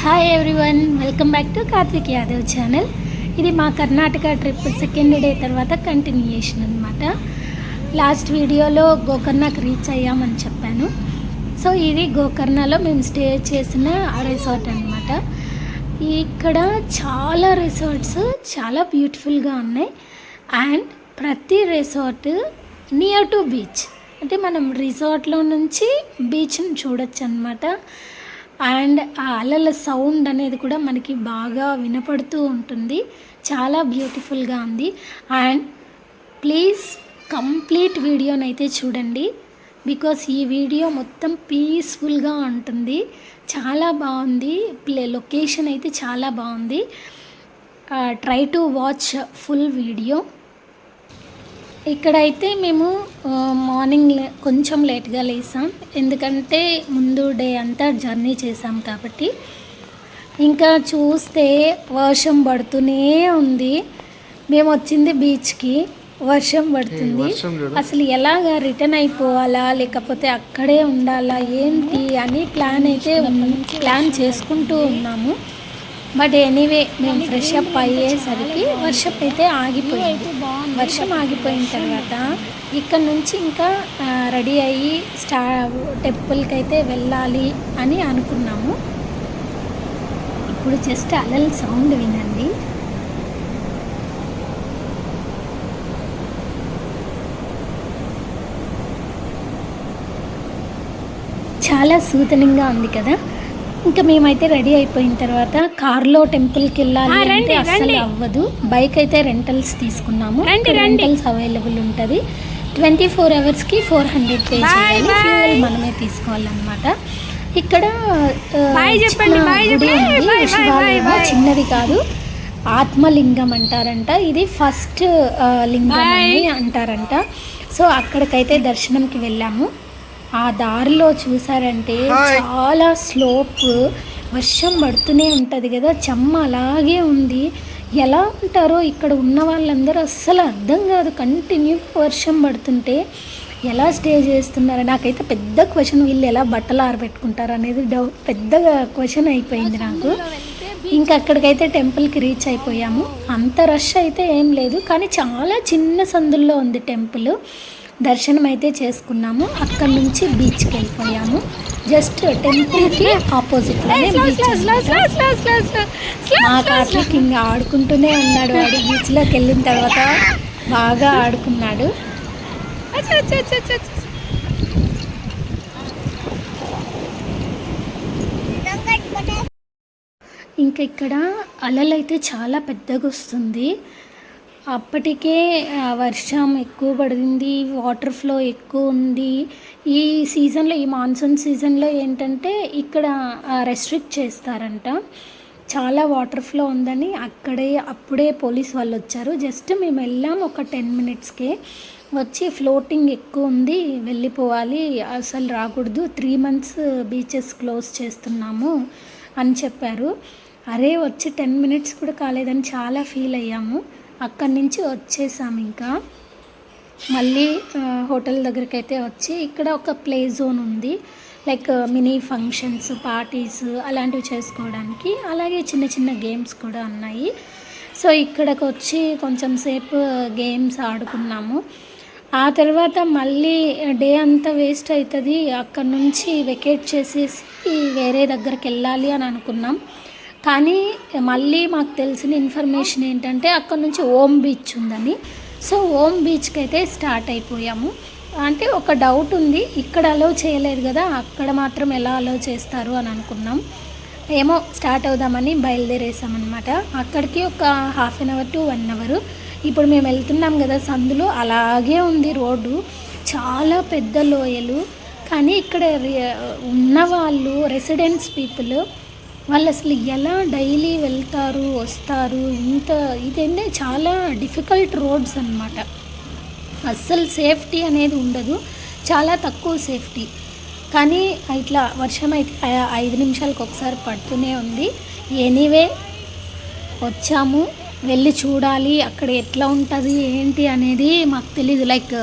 Hi everyone welcome back to Karthik Yadav channel ఇది మా Karnataka trip second day తర్వాత continuation అనమాట లాస్ట్ వీడియోలో గోకర్ణకు రీచ్ అయ్యామని చెప్పాను. సో ఇది గోకర్ణలో మేము స్టే చేసిన రిసార్ట్ అనమాట ఇక్కడ చాలా రిసార్ట్స్ చాలా బ్యూటిఫుల్గా ఉన్నాయి. అండ్ ప్రతి రిసార్ట్ నియర్ టు బీచ్ అంటే మనం రిసార్ట్లో నుంచి బీచ్ని చూడొచ్చు అనమాట అండ్ ఆ అలల సౌండ్ అనేది కూడా మనకి బాగా వినపడుతూ ఉంటుంది. చాలా బ్యూటిఫుల్గా ఉంది. అండ్ ప్లీజ్ కంప్లీట్ వీడియోనైతే చూడండి. బికాస్ ఈ వీడియో మొత్తం పీస్ఫుల్గా ఉంటుంది. చాలా బాగుంది. ప్లే లొకేషన్ అయితే చాలా బాగుంది. Try to watch full video. ఇక్కడైతే మేము మార్నింగ్ కొంచెం లేట్గా లేసాం. ఎందుకంటే ముందు డే అంతా జర్నీ చేసాం కాబట్టి. ఇంకా చూస్తే వర్షం పడుతూనే ఉంది. మేము వచ్చింది బీచ్కి వర్షం పడుతుంది. అసలు ఎలాగా రిటర్న్ అయిపోవాలా లేకపోతే అక్కడే ఉండాలా ఏంటి అని ప్లాన్ అయితే ప్లాన్ చేసుకుంటూ ఉన్నాము. బట్ ఎనీవే మేము ఫ్రెష్ అప్ అయ్యేసరికి వర్షం అయితే ఆగిపోయింది. వర్షం ఆగిపోయిన తర్వాత ఇక్కడ నుంచి ఇంకా రెడీ అయ్యి స్టా టెంపుల్కి అయితే వెళ్ళాలి అని అనుకున్నాము. ఇప్పుడు జస్ట్ అలల్ సౌండ్ వినండి. చాలా సూతనంగా ఉంది కదా? ఇంకా మేమైతే రెడీ అయిపోయిన తర్వాత కార్లో టెంపుల్కి వెళ్ళాలి అంటే అస్సలు అవ్వదు. బైక్ అయితే రెంటల్స్ తీసుకున్నాము. రెంటల్స్ అవైలబుల్ ఉంటుంది. ట్వంటీ ఫోర్ అవర్స్కి ఫోర్ హండ్రెడ్ పే చేయాలి. ఫ్యూయల్ మనమే తీసుకోవాలన్నమాట. ఇక్కడ చిన్నది కాదు. ఆత్మలింగం అంటారంట. ఇది ఫస్ట్ లింగం అని అంటారంట. సో అక్కడికైతే దర్శనంకి వెళ్ళాము. ఆ దారిలో చూసారంటే చాలా స్లోప్ వర్షం పడుతూనే ఉంటుంది కదా చెమ్మ అలాగే ఉంది. ఎలా ఉంటారో ఇక్కడ ఉన్న వాళ్ళందరూ అస్సలు అర్థం కాదు. కంటిన్యూ వర్షం పడుతుంటే ఎలా స్టే చేస్తున్నారు? నాకైతే పెద్ద క్వశ్చన్ వీళ్ళు ఎలా బట్టలు ఆరబెట్టుకుంటారు అనేది డౌట్ పెద్దగా క్వశ్చన్ అయిపోయింది నాకు. ఇంకా అక్కడికైతే టెంపుల్కి రీచ్ అయిపోయాము. అంత రష్ అయితే ఏం లేదు కానీ చాలా చిన్న సందుల్లో ఉంది టెంపుల్ దర్శనం అయితే చేసుకున్నాము. అక్కడ నుంచి బీచ్కి వెళ్ళిపోయాము. జస్ట్ టెంపుల్కి ఆపోజిట్లోనే అన్నమాట. మా కార్తీక్ ఇంకా ఆడుకుంటూనే ఉన్నాడు. వాడు బీచ్లోకి వెళ్ళిన తర్వాత బాగా ఆడుకున్నాడు. ఇంకా ఇక్కడ అలలు అయితే చాలా పెద్దగా వస్తుంది. అప్పటికే వర్షం ఎక్కువ పడింది వాటర్ ఫ్లో ఎక్కువ ఉంది. ఈ సీజన్లో ఈ మాన్సూన్ సీజన్లో ఏంటంటే ఇక్కడ రెస్ట్రిక్ట్ చేస్తారంట. చాలా వాటర్ ఫ్లో ఉందని అక్కడే అప్పుడే పోలీస్ వాళ్ళు వచ్చారు. జస్ట్ మేము వెళ్ళాం ఒక టెన్ మినిట్స్కే వచ్చి ఫ్లోటింగ్ ఎక్కువ ఉంది వెళ్ళిపోవాలి. అసలు రాకూడదు. త్రీ మంత్స్ బీచెస్ క్లోజ్ చేస్తున్నాము అని చెప్పారు. అరే వచ్చి టెన్ మినిట్స్ కూడా కాలేదని చాలా ఫీల్ అయ్యాము. అక్కడి నుంచి వచ్చేసాము ఇంకా. మళ్ళీ హోటల్ దగ్గరికి అయితే వచ్చి ఇక్కడ ఒక ప్లే జోన్ ఉంది. లైక్ మినీ ఫంక్షన్స్ పార్టీస్ అలాంటివి చేసుకోవడానికి. అలాగే చిన్న చిన్న గేమ్స్ కూడా ఉన్నాయి. సో ఇక్కడికి వచ్చి కొంచెం సేపు గేమ్స్ ఆడుకున్నాము. ఆ తర్వాత మళ్ళీ డే అంతా వేస్ట్ అవుతుంది. అక్కడ నుంచి వెకేట్ చేసేసి వేరే దగ్గరికి వెళ్ళాలి అని అనుకున్నాం. కానీ మళ్ళీ మాకు తెలిసిన ఇన్ఫర్మేషన్ ఏంటంటే అక్కడ నుంచి ఓం బీచ్ ఉందని. సో ఓం బీచ్కి అయితే స్టార్ట్ అయిపోయాము. అంటే ఒక డౌట్ ఉంది ఇక్కడ అలో చేయలేదు కదా అక్కడ మాత్రం ఎలా అలో చేస్తారు అని అనుకున్నాం. ఏమో స్టార్ట్ అవుదామని బయలుదేరేసామన్నమాట. అక్కడికి ఒక half an hour to one hour ఇప్పుడు మేము వెళ్తున్నాం కదా సందులో అలాగే ఉంది రోడ్డు. చాలా పెద్ద లోయలు. కానీ ఇక్కడ రి- ఉన్నవాళ్ళు రెసిడెంట్స్ పీపుల్ వాళ్ళు అసలు ఎలా డైలీ వెళ్తారు వస్తారు ఇంత ఇదేంటే చాలా డిఫికల్ట్ రోడ్స్ అన్నమాట. అస్సలు సేఫ్టీ అనేది ఉండదు. చాలా తక్కువ సేఫ్టీ. కానీ ఇట్లా వర్షం అయితే ఐదు నిమిషాలకు ఒకసారి పడుతూనే ఉంది. ఎనీవే వచ్చాము. వెళ్ళి చూడాలి. అక్కడ ఎట్లా ఉంటుంది ఏంటి అనేది మాకు తెలీదు. లైక్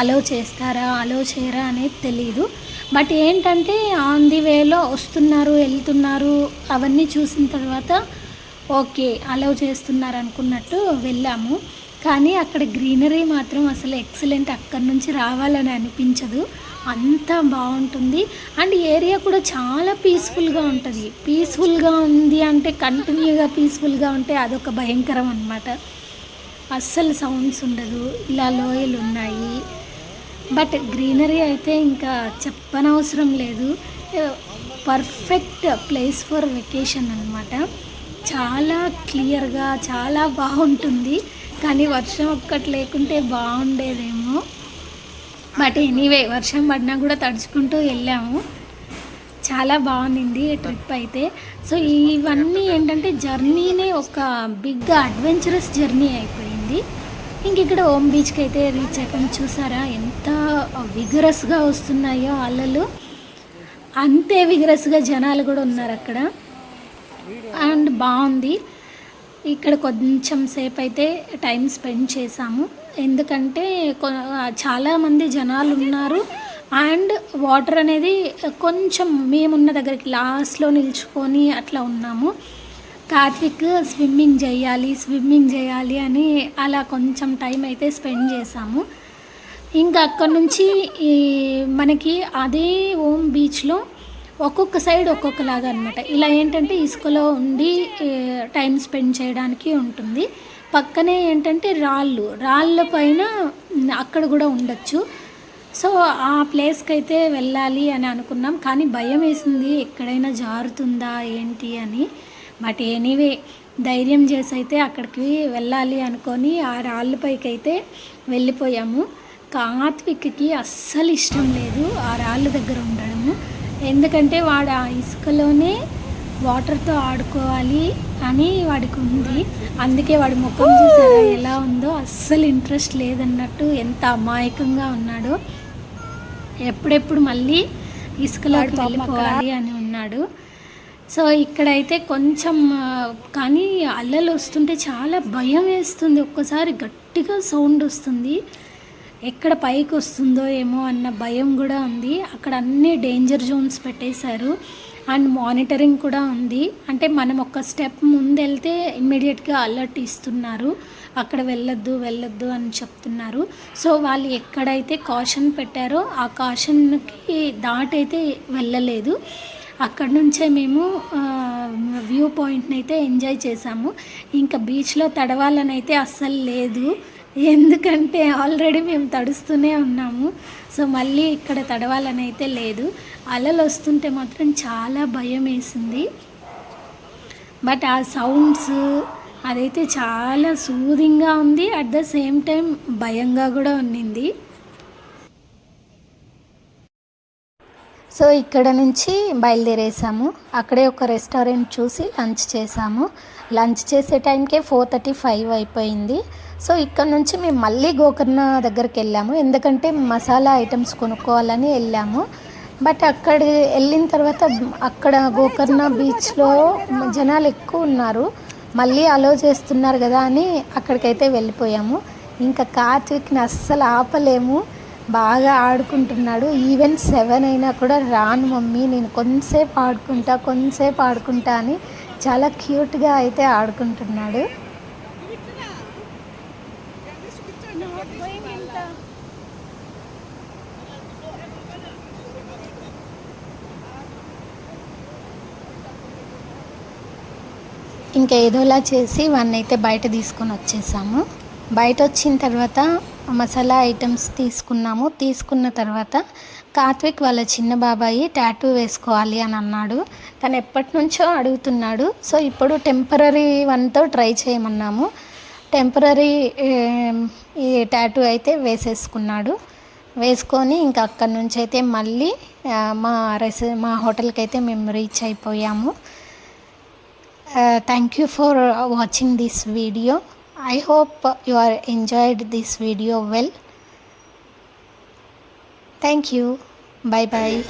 అలో చేస్తారా అలో చేయరా అనేది తెలీదు. బట్ ఏంటంటే ఆన్ ది వేలో వస్తున్నారు వెళ్తున్నారు అవన్నీ చూసిన తర్వాత ఓకే అలౌ చేస్తున్నారు అనుకున్నట్టు వెళ్ళాము. కానీ అక్కడ గ్రీనరీ మాత్రం అసలు ఎక్సలెంట్ అక్కడి నుంచి రావాలని అనిపించదు. అంత బాగుంటుంది. అండ్ ఏరియా కూడా చాలా పీస్ఫుల్గా ఉంటుంది. పీస్ఫుల్గా ఉంది అంటే కంటిన్యూగా పీస్ఫుల్గా ఉంటే అదొక భయంకరం అనమాట అస్సలు సౌండ్స్ ఉండదు. ఇలా లోయలు ఉన్నాయి బట్ గ్రీనరీ అయితే ఇంకా చెప్పనవసరం లేదు. పర్ఫెక్ట్ ప్లేస్ ఫర్ వెకేషన్ అనమాట చాలా క్లియర్గా చాలా బాగుంటుంది. కానీ వర్షం ఒక్కటి లేకుంటే బాగుండేదేమో. బట్ ఎనీవే వర్షం పడినా కూడా తడుచుకుంటూ వెళ్ళాము. చాలా బాగుంది ట్రిప్ అయితే. సో ఇవన్నీ ఏంటంటే జర్నీనే ఒక బిగ్ అడ్వెంచరస్ జర్నీ అయిపోయింది. ఇంక ఇక్కడ ఓం బీచ్కి అయితే రీచ్ అయిపోయింది చూసారా? ఎంత విగరస్గా వస్తున్నాయో అలలు. అంతే విగరస్గా జనాలు కూడా ఉన్నారు అక్కడ. అండ్ బాగుంది. ఇక్కడ కొంచెం సేపు అయితే టైం స్పెండ్ చేశాము. ఎందుకంటే కొ- చాలామంది జనాలు ఉన్నారు. అండ్ వాటర్ అనేది కొంచెం మేమున్న దగ్గరికి లాస్ట్లో నిల్చుకొని అట్లా ఉన్నాము. కార్తిక్ స్విమ్మింగ్ చేయాలి స్విమ్మింగ్ చేయాలి అని అలా కొంచెం టైం అయితే స్పెండ్ చేసాము ఇంకా అక్కడ నుంచి ఈ మనకి అదే ఓం బీచ్లో ఒక్కొక్క సైడ్ ఒక్కొక్కలాగా అనమాట ఇలా ఏంటంటే ఇసుకలో ఉండి టైం స్పెండ్ చేయడానికి ఉంటుంది. పక్కనే ఏంటంటే రాళ్ళు రాళ్ళ పైన అక్కడ కూడా ఉండొచ్చు. సో ఆ ప్లేస్కి అయితే వెళ్ళాలి అని అనుకున్నాం. కానీ భయం వేసింది ఎక్కడైనా జారుతుందా ఏంటి అని. బట్ ఎనీవే ధైర్యం చేసి అయితే అక్కడికి వెళ్ళాలి అనుకొని ఆ రాళ్ళపైకి అయితే వెళ్ళిపోయాము. కార్త్విక్కి అస్సలు ఇష్టం లేదు ఆ రాళ్ళ దగ్గర ఉండడము. ఎందుకంటే వాడు ఆ ఇసుకలోనే వాటర్తో ఆడుకోవాలి అని వాడికి ఉంది. అందుకే వాడి ముఖం చూసారా ఎలా ఉందో అస్సలు ఇంట్రెస్ట్ లేదన్నట్టు ఎంత అమాయకంగా ఉన్నాడో. ఎప్పుడెప్పుడు మళ్ళీ ఇసుకలోకి వెళ్ళిపోవాలి అని ఉన్నాడు. సో ఇక్కడైతే కొంచెం కానీ అల్లలు వస్తుంటే చాలా భయం వేస్తుంది. ఒక్కసారి గట్టిగా సౌండ్ వస్తుంది. ఎక్కడ పైకి వస్తుందో ఏమో అన్న భయం కూడా ఉంది. అక్కడ అన్ని డేంజర్ జోన్స్ పెట్టేశారు. అండ్ మానిటరింగ్ కూడా ఉంది. అంటే మనం ఒక స్టెప్ ముందు వెళ్తే ఇమ్మీడియట్గా అలర్ట్ ఇస్తున్నారు. అక్కడ వెళ్ళొద్దు వెళ్ళొద్దు అని చెప్తున్నారు. సో వాళ్ళు ఎక్కడైతే కాషన్ పెట్టారో ఆ కాషన్కి దాటైతే వెళ్ళలేదు. అక్కడ నుంచే మేము వ్యూ పాయింట్ని అయితే ఎంజాయ్ చేసాము. ఇంకా బీచ్లో తడవాలని అయితే అస్సలు లేదు. ఎందుకంటే ఆల్రెడీ మేము తడుస్తూనే ఉన్నాము. సో మళ్ళీ ఇక్కడ తడవాలని అయితే లేదు. అలలు వస్తుంటే మాత్రం చాలా భయం వేసింది. బట్ ఆ సౌండ్స్ అదైతే చాలా సూదింగ్గా ఉంది. అట్ ద సేమ్ టైం భయంగా కూడా ఉన్నింది. సో ఇక్కడ నుంచి బయలుదేరేసాము. అక్కడే ఒక రెస్టారెంట్ చూసి లంచ్ చేసాము. లంచ్ చేసే టైంకే ఫోర్ థర్టీ ఫైవ్ అయిపోయింది. సో ఇక్కడ నుంచి మేము మళ్ళీ గోకర్ణ దగ్గరికి వెళ్ళాము. ఎందుకంటే మసాలా ఐటమ్స్ కొనుక్కోవాలని వెళ్ళాము. బట్ అక్కడ వెళ్ళిన తర్వాత అక్కడ గోకర్ణ బీచ్లో జనాలు ఎక్కువ ఉన్నారు. మళ్ళీ అలో చేస్తున్నారు కదా అని అక్కడికైతే వెళ్ళిపోయాము. ఇంకా కార్తీక్ని అస్సలు ఆపలేము. బాగా ఆడుకుంటున్నాడు. ఈవెన్ సెవెన్ అయినా కూడా రాను మమ్మీ నేను కొంతసేపు ఆడుకుంటా కొంతసేపు ఆడుకుంటా అని చాలా క్యూట్గా అయితే ఆడుకుంటున్నాడు. ఇంకా ఏదోలా చేసి వన్ అయితే బయట తీసుకొని వచ్చేసాము. బయట వచ్చిన తర్వాత మసాలా ఐటమ్స్ తీసుకున్నాము. తీసుకున్న తర్వాత కార్త్విక్ వాళ్ళ చిన్న బాబాయి టాటూ వేసుకోవాలి అని అన్నాడు. తను ఎప్పటి నుంచో అడుగుతున్నాడు. సో ఇప్పుడు టెంపరీ వన్తో ట్రై చేయమన్నాము. టెంపరీ ఈ టాటూ అయితే వేసేసుకున్నాడు. వేసుకొని ఇంకా అక్కడి నుంచి అయితే మళ్ళీ మా రెస్ మా హోటల్కి అయితే మేము రీచ్ అయిపోయాము. Thank you for watching this video. I hope you are enjoyed this video well. Thank you. Bye bye.